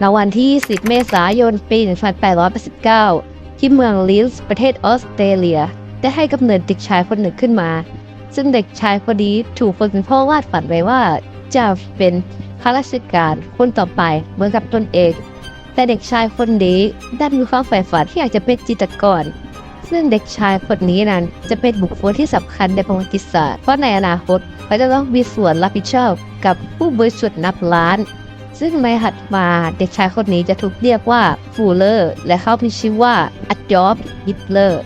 ในวันที่ 10 เมษายน ปี 1889 ที่เมืองลิลส์ประเทศออสเตรเลีย ได้ให้กำเนิดเด็กชายคนหนึ่งขึ้นมา ซึ่งเด็กชายคนนี้ถูกคนเป็นพ่อวาดฝันไว้ว่า จะเป็นข้าราชการคนต่อไปเหมือนกับตนเอง แต่เด็กชายคนนี้ดันมีความใฝ่ฝันที่อยากจะเป็นจิตรกร ซึ่งเด็กชายคนนี้นั้นจะเป็นบุคคลที่สำคัญในประวัติศาสตร์ เพราะในอนาคตเขาจะต้องมีส่วนรับผิดชอบกับผู้บริสุทธิ์นับล้าน ซึ่งในถัดมาเด็กชายคนนี้จะถูกเรียกว่าฟูเลอร์ และเขามีชื่อว่าอัดยอบฮิตเลอร์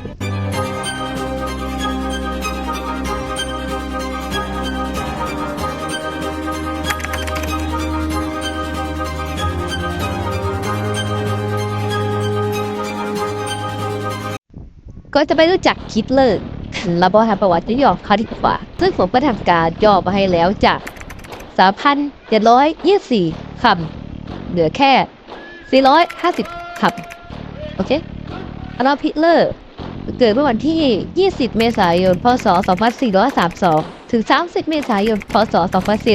ก็จะไปรู้จักฮิตเลอร์และบอหาประวัติย่อเขาดีกว่า ซึ่งผมก็ทำการย่อมาให้แล้วจาก 3,724 คำเหลือแค่ 450คำโอเคอล์ฟฮิเลอร์เกิดเมื่อวันที่ 20 เมษายน พศ 2432 ถึง 30 เมษายน พศ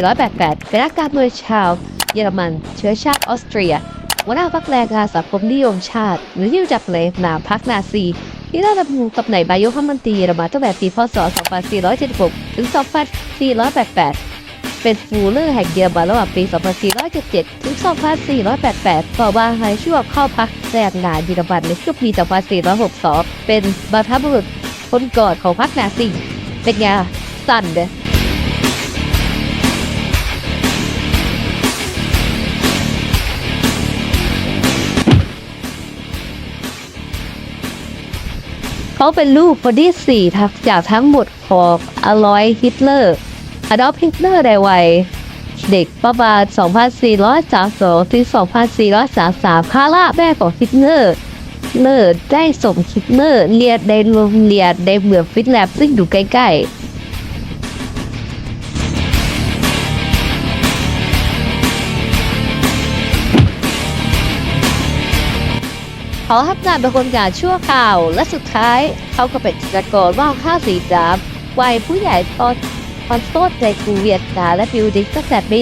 2488 เป็นนักการเมืองชาวเยอรมัน เชื้อชาติออสเตรียหัวหน้าพรรคแรงงานสังคมนิยมชาติ หรือที่รู้จักในนามพรรคนาซี ที่ได้ดำรงตำแหน่งนายกรัฐมนตรีเยอรมันตั้งแต่ปี พศ 2476 ถึง 2488 เป็นฟูเลอร์แห่งเยอรมันระหว่างปี 2477 ถึง 2488 ต่อมาให้ช่วงเข้าพักแรงงานเยอรมันในช่วงปี 2462 เป็นบรรพบุรุษคนก่อนของพรรคนาซีเป็นไงสั่นเด้เขาเป็นลูกคนที่สี่ทักจากทั้งหมดของอลอยฮิตเลอร์ อดอล์ฟฮิตเลอร์ในวัยเด็กประมาณ 2432 ถึง 2433คาร่าแม่ของฮิตเลอร์เลอร์ได้ส่งฮิตเลอร์เรียนในโรงเรียนในเมืองฟินแลนด์ซึ่งอยู่ใกล้ๆเขาทำงานเป็นคนงานชั่วคราว และสุดท้ายเขาก็เป็นจิตรกรว่าวข้าวสีดำวัยผู้ใหญ่ตอน ตอนโต้ในกรุงเวียดนามและบิวดิงตั้งแต่ปี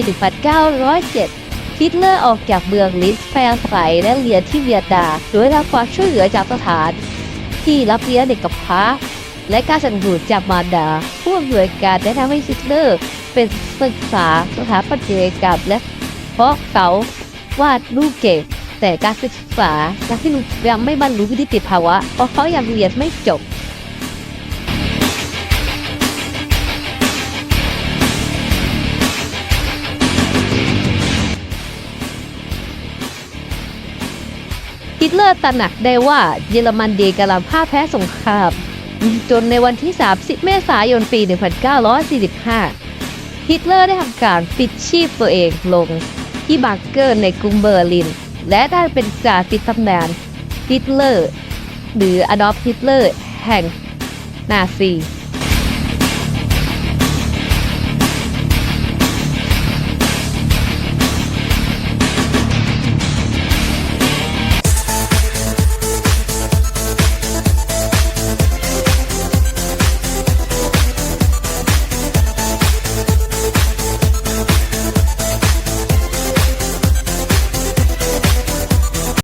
1907 ฮิตเลอร์ออกจากเมืองลิสไปอาศัยและเรียนที่เวียดนามโดยรับความช่วยเหลือจากสถาน ที่รับเลี้ยงเด็กกำพร้าและการสนับสนุนจากมารดา ผู้อำนวยการได้ทำให้ฮิตเลอร์ เป็นศึกษาสถาปัตยกรรมและเพราะเขาวาดรูปเก่งแต่การศึกษาการที่ยังไม่บรรลุนิติภาวะเพราะเขายังเรียนไม่จบ ฮิตเลอร์ตระหนักได้ว่าเยอรมันดีกำลังพ่ายแพ้สงครามจนในวันที่ 30 เมษายนปี 1945 ฮิตเลอร์ได้ทำการปิดชีพตัวเองลง ที่บังเกอร์ในกรุงเบอร์ลิน และได้เป็นการปิดตำแหน่งฮิตเลอร์ หรืออดอล์ฟฮิตเลอร์ แห่งนาซี